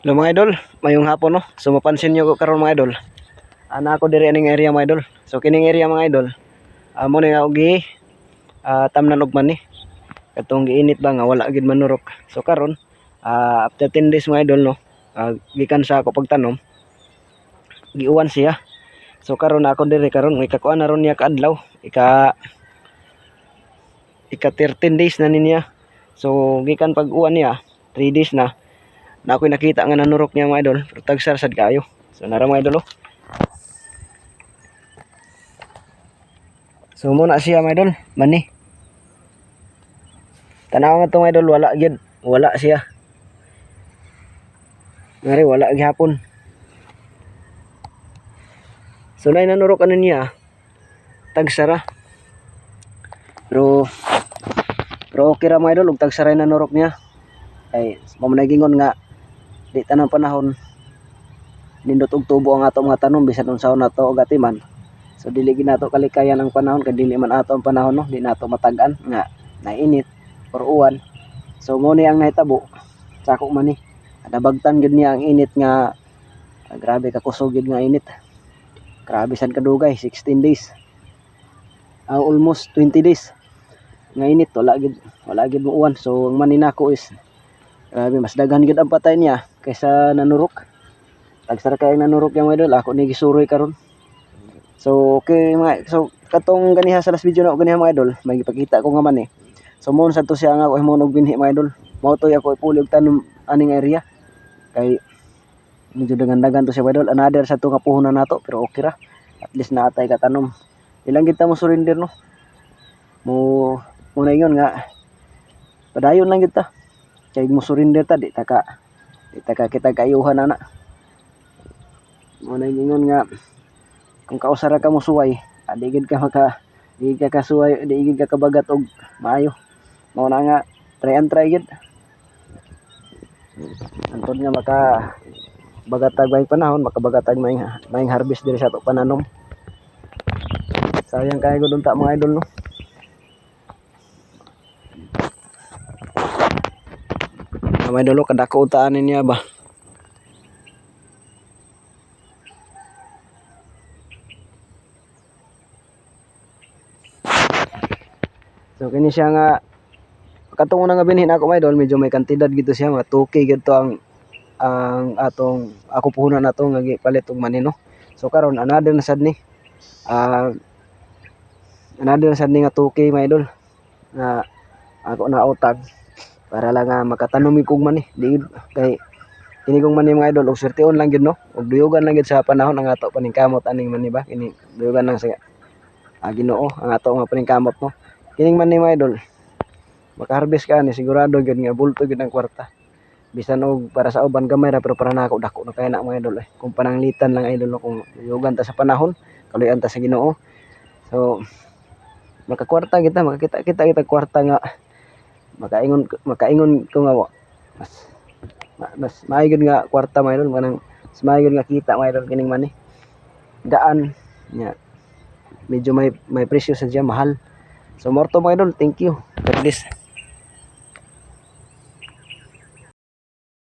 Hello mga idol, mayong hapon no. So mapansin nyo ko karon mga idol. Ana ako diri aning area mga idol. So kining area mga idol. Amo ni nga ugi ah, tamnan og mani. Katong giinit ba nga wala gid manurok. So karon ah, after 10 days mga idol no. ah, gikan sa ako pagtanom. Giuwan siya. So karon ako diri karon may kakuan na ron niya kaadlaw. Ika ika 13 days na niya. So gikan pag uwan niya 3 days na na ako'y nakita nga nanurok niya mga idol. Pero tagsar sad kayo so nara mga idol oh. so muna siya mga idol. Mani. Tanaw nga to mga idol. Wala gyud. Wala siya. Ngari wala gihapon so nay nanurok ano niya tagsara. Pero pero okay ra mga idol. Ug tagsaray nanurok niya. Kay mamunagingon nga di tanang panahon. Nindot og tubo ang ato mga tanom bisan unsaon nato og atiman so dili gid nato kalikayan ang panahon kay dili man ato ang panahon no? Di nato matag-an nga nainit or uwan. So mo ni ang nahitabo sako man ni. Nabagtan gid niya ang init nga ah, grabe ka kusog gid nga init. Grabe sad kadugay 16 days. Ah, almost 20 days. Nga init wala gid wala gid mo uwan. So ang maninako is Grabe, mas daghan gid ang patay niya kaysa nanurok. Tagsara kay nanurok yung idol, ako ni gisuroy karon. So, okay mga so katong ganiha sa last video na ganiha mga idol, may gipakita ko nga man eh. So mo sa to siya nga ako himo og binhi mga idol. Mao to ako ipuli og tanom aning area. Kay medyo dagan-dagan to siya mga idol. Another sa to nga puhunan nato pero okay ra. At least naatay ka tanom. Ilang kita mo surrender no. Mo mo na yun nga padayon lang kita kay mo surrender ta di ta ka di ta ka kita kayuhan ana. Mo na ingon nga kung kausara ka mo suway adi gid ka maka di ka kasuway di gid ka kabagat og maayo. Mao nga try and try gid. Antod nga maka bagatag may panahon makabagatag may may harvest diri sa ato pananom. Sayang kay gud unta mga idol no May dolo kadako utaan niya ba. So kini siya nga katong una nga binhin ako may idol medyo may kantidad gito siya mga 2k gito ang ang atong ako puhunan nato nga gipalit og manino. So karon another na sad ni. Ah another na sad ni nga 2k mga idol. Na ako na utang para lang nga makatanom kog man eh di kay kini kong man mga idol. Og swerteon lang gyud no? Og duyogan lang gyud sa panahon. Ang ato paningkamot aning man ba? Kini duyogan lang sa ah, Ginoo. Ang ato nga paningkamot no? Kining man ni mga idol makaharvest ka ni sigurado gyud nga bulto gyud ang kwarta. Bisan og para sa uban gamay ra pero para nako dako na kaya na mga idol eh. Kung pananglitan lang idol no? Kung duyogan ta sa panahon kaluyan ta sa Ginoo. So makakwarta kita makakita kita kita kwarta nga makaingon makaingon ko nga wa. mas ma- mas maayod nga kwarta may idol. Kanang mas maayod nga kita may kining man eh daan nya. Medyo may may presyo sa diya mahal. So morto idol. Thank you. God bless